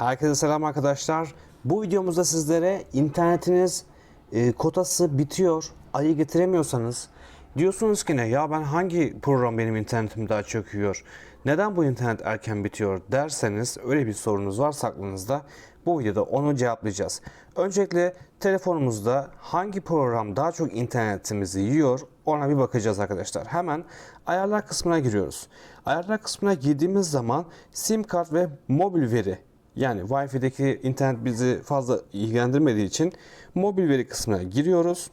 Herkese selam arkadaşlar. Bu videomuzda sizlere internetiniz e, kotası bitiyor, ayı getiremiyorsanız diyorsunuz ki ne ya ben hangi program benim internetimi daha çok yiyor? Neden bu internet erken bitiyor derseniz öyle bir sorunuz varsa aklınızda bu videoda onu cevaplayacağız. Öncelikle telefonumuzda hangi program daha çok internetimizi yiyor ona bir bakacağız arkadaşlar. Hemen ayarlar kısmına giriyoruz. Ayarlar kısmına girdiğimiz zaman sim kart ve mobil veri yani Wi-Fi'deki internet bizi fazla ilgilendirmediği için mobil veri kısmına giriyoruz.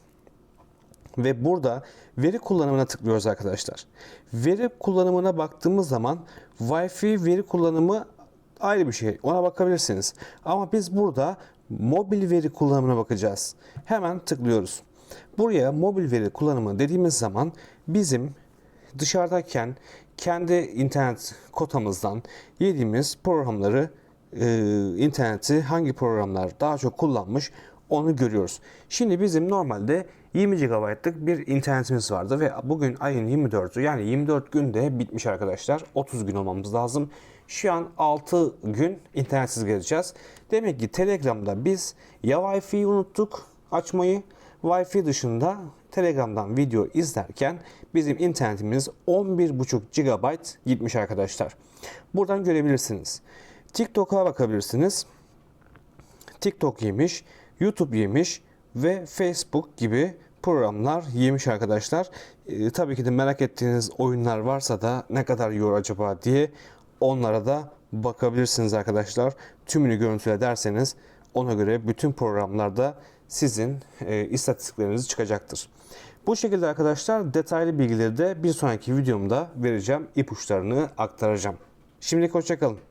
Ve burada veri kullanımına tıklıyoruz arkadaşlar. Veri kullanımına baktığımız zaman Wi-Fi veri kullanımı ayrı bir şey. Ona bakabilirsiniz. Ama biz burada mobil veri kullanımına bakacağız. Hemen tıklıyoruz. Buraya mobil veri kullanımı dediğimiz zaman bizim dışarıdayken kendi internet kotamızdan yediğimiz programları e, interneti hangi programlar daha çok kullanmış onu görüyoruz. Şimdi bizim normalde 20 GB'lık bir internetimiz vardı ve bugün ayın 24'ü yani 24 günde bitmiş arkadaşlar. 30 gün olmamız lazım. Şu an 6 gün internetsiz gezeceğiz. Demek ki Telegram'da biz ya Wi-Fi'yi unuttuk açmayı Wi-Fi dışında Telegram'dan video izlerken bizim internetimiz 11.5 GB gitmiş arkadaşlar. Buradan görebilirsiniz. TikTok'a bakabilirsiniz. TikTok yemiş, YouTube yemiş ve Facebook gibi programlar yemiş arkadaşlar. Ee, tabii ki de merak ettiğiniz oyunlar varsa da ne kadar yiyor acaba diye onlara da bakabilirsiniz arkadaşlar. Tümünü görüntüle derseniz ona göre bütün programlarda sizin e, istatistikleriniz çıkacaktır. Bu şekilde arkadaşlar detaylı bilgileri de bir sonraki videomda vereceğim. ipuçlarını aktaracağım. Şimdilik hoşçakalın.